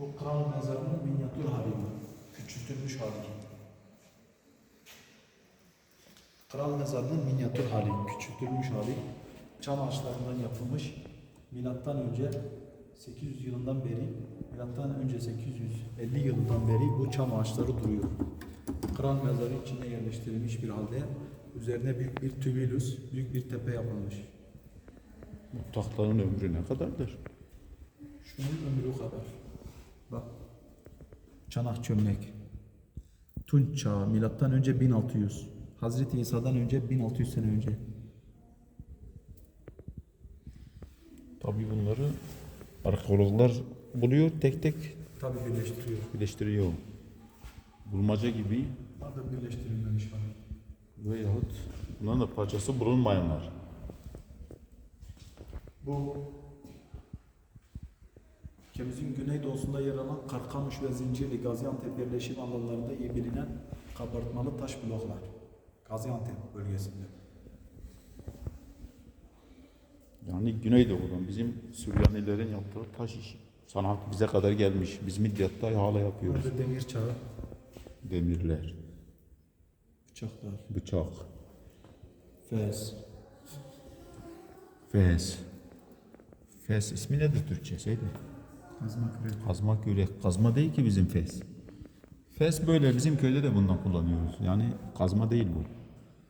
Bu kral mezarının minyatür hali bu. Küçültülmüş hali. Kral mezarının minyatür hali, küçültülmüş hali. Çam ağaçlarından yapılmış. Milattan önce 800 yılından beri, milattan önce 850 yılından beri bu çam ağaçları duruyor. Kral mezarı içine yerleştirilmiş bir halde üzerine büyük bir tübülüs, büyük bir tepe yapılmış. Bu tahtların ömrü ne kadardır? Şunun ömrü kadar. Bak. Çanak çömlek. Tunç çağı. Milattan önce 1600. Hazreti İsa'dan önce 1600 sene önce. Tabii bunları arkeologlar buluyor tek tek Tabi birleştiriyor. birleştiriyor. Bulmaca gibi Adı birleştirilmemiş var. veyahut bunların da parçası bulunmayanlar. Bu ülkemizin güneydoğusunda yer alan Karkamış ve Zincirli Gaziantep yerleşim alanlarında iyi bilinen kabartmalı taş bloklar. Gaziantep bölgesinde. Yani Güneydoğu'dan bizim Süryanilerin yaptığı taş işi. Sanat bize kadar gelmiş. Biz Midyat'ta hala yapıyoruz. Burada demir çağı, Demirler, bıçaklar, bıçak, fez, fes. Fes ismi nedir Türkçesiydi? Kazma kürek. Kazma kürek. Kazma değil ki bizim fes. Fes böyle bizim köyde de bundan kullanıyoruz. Yani kazma değil bu.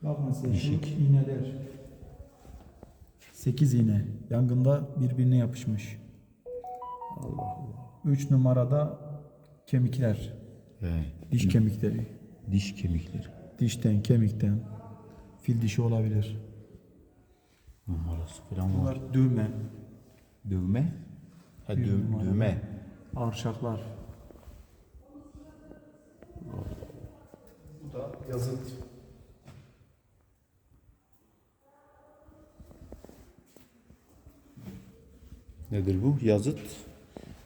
Bak mesela Dişik. şu iğneler. 8 iğne. Yangında birbirine yapışmış. Allah Allah. 3 numarada kemikler. He. Diş kemikleri. Diş kemikleri. Dişten, kemikten. Fil dişi olabilir. Numarası falan var. Bunlar düğme, Dövme. Ha Bir numara. dövme. arşaklar. Bu da yazıt. Nedir bu? Yazıt.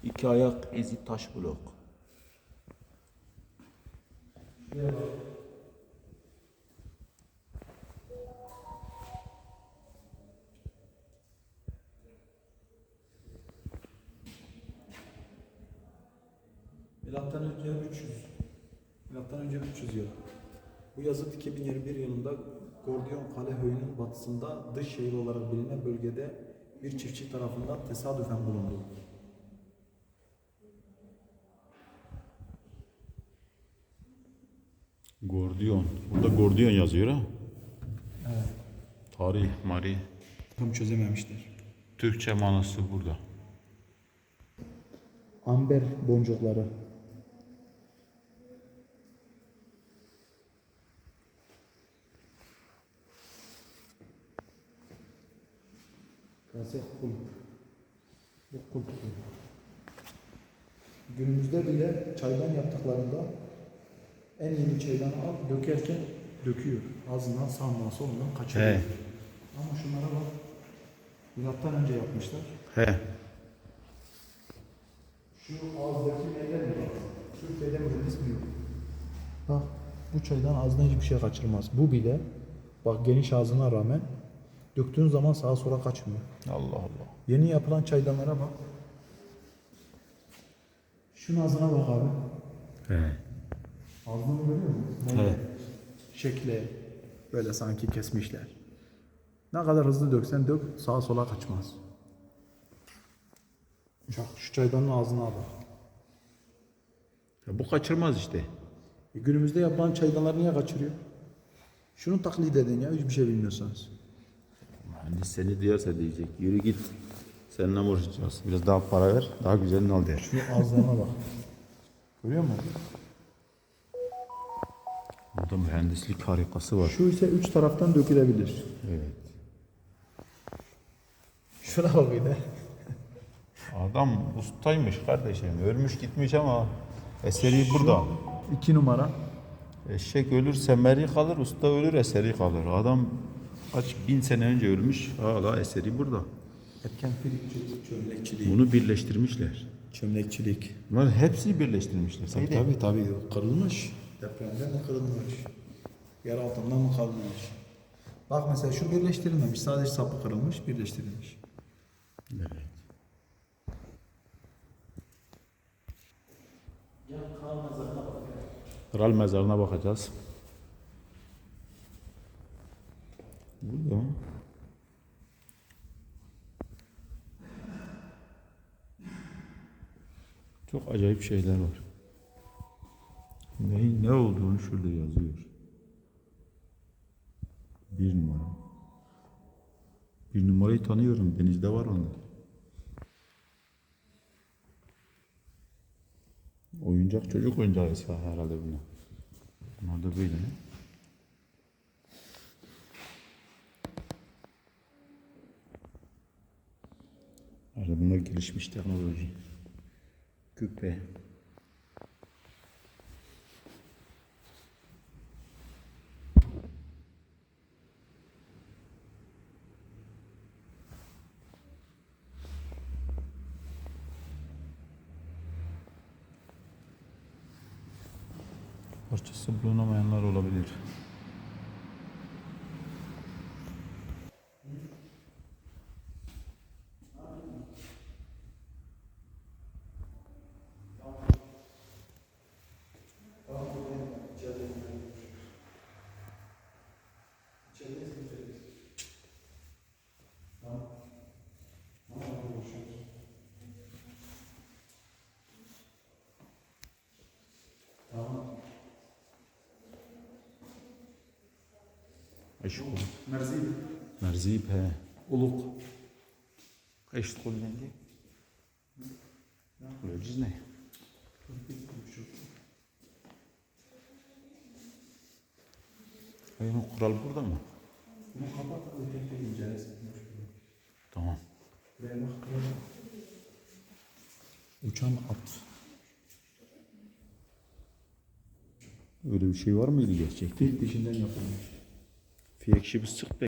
İki ayak izi taş blok. Milattan önce 300. Milattan önce 300 yıl. Bu yazıt 2021 yılında Gordiyon Kale Höyü'nün batısında dış şehir olarak bilinen bölgede bir çiftçi tarafından tesadüfen bulundu. Gordiyon. Burada Gordiyon yazıyor ha. Evet. Tarih, mari. Tam çözememişler. Türkçe manası burada. Amber boncukları. Kase kul. Bu kul tutu. Günümüzde bile çaydan yaptıklarında en iyi bir çaydanı al dökerken döküyor. Ağzından sağından solundan kaçırıyor. He. Ama şunlara bak. Milattan önce yapmışlar. He. Şu ağızdaki neyden mi? Türkiye'de mühendis mi yok? Bak bu çaydan ağzına hiçbir şey kaçırmaz. Bu bile bak geniş ağzına rağmen döktüğün zaman sağa sola kaçmıyor. Allah Allah. Yeni yapılan çaydanlara bak. Şunun ağzına bak abi. He. Ağzını görüyor musun? Evet. Şekli böyle sanki kesmişler. Ne kadar hızlı döksen dök sağa sola kaçmaz. Bak şu çaydanın ağzına bak. Ya bu kaçırmaz işte. E günümüzde yapılan çaydanlar niye kaçırıyor? Şunu taklit edin ya hiçbir şey bilmiyorsanız. Mühendis seni duyarsa diyecek. Yürü git. Seninle mi uğraşacağız? Biraz daha para ver. Daha güzelini al der. Şu ağızlarına bak. Görüyor musun? Burada mühendislik harikası var. Şu ise üç taraftan dökülebilir. Evet. Şuna bak bir de. Adam ustaymış kardeşim. Ölmüş gitmiş ama eseri burada. İki numara. Eşek ölür semeri kalır, usta ölür eseri kalır. Adam kaç bin sene önce ölmüş, hala eseri burada. Etken pirikçilik, çömlekçilik. Bunu birleştirmişler. Çömlekçilik. Bunlar hepsini birleştirmişler. Tabii Seydi. tabii tabii. Kırılmış. Depremde mi kırılmış? Yer altından mı kalmış? Bak mesela şu birleştirilmemiş. Sadece sapı kırılmış, birleştirilmiş. Evet. Ya kral mezarına bak ya. Kral mezarına bakacağız. Burada. Çok acayip şeyler var. Neyin ne olduğunu şurada yazıyor. Bir numara. Bir numarayı tanıyorum. Denizde var onda. Oyuncak çocuk oyuncağı herhalde bunlar. Bunlar da böyle. Herhalde bunlar gelişmiş teknoloji. Küpe. Parçası bulunamayanlar olabilir. Tamam buradayım. İçeride İçerideyiz mi içerideyiz? Tamam. Tamam hadi görüşürüz. Tamam. Eşkul. Mersi. Merzip he. Uluk. Eşkul yenge. Öleceğiz ne? Ayın kural burada mı? Bunu kapat, öteki incelesin. Tamam. Buraya bak, buraya bak. Uçan at. Öyle bir şey var mıydı gerçekten? Fil dişinden yapılmış. Fiyek şibi sık be.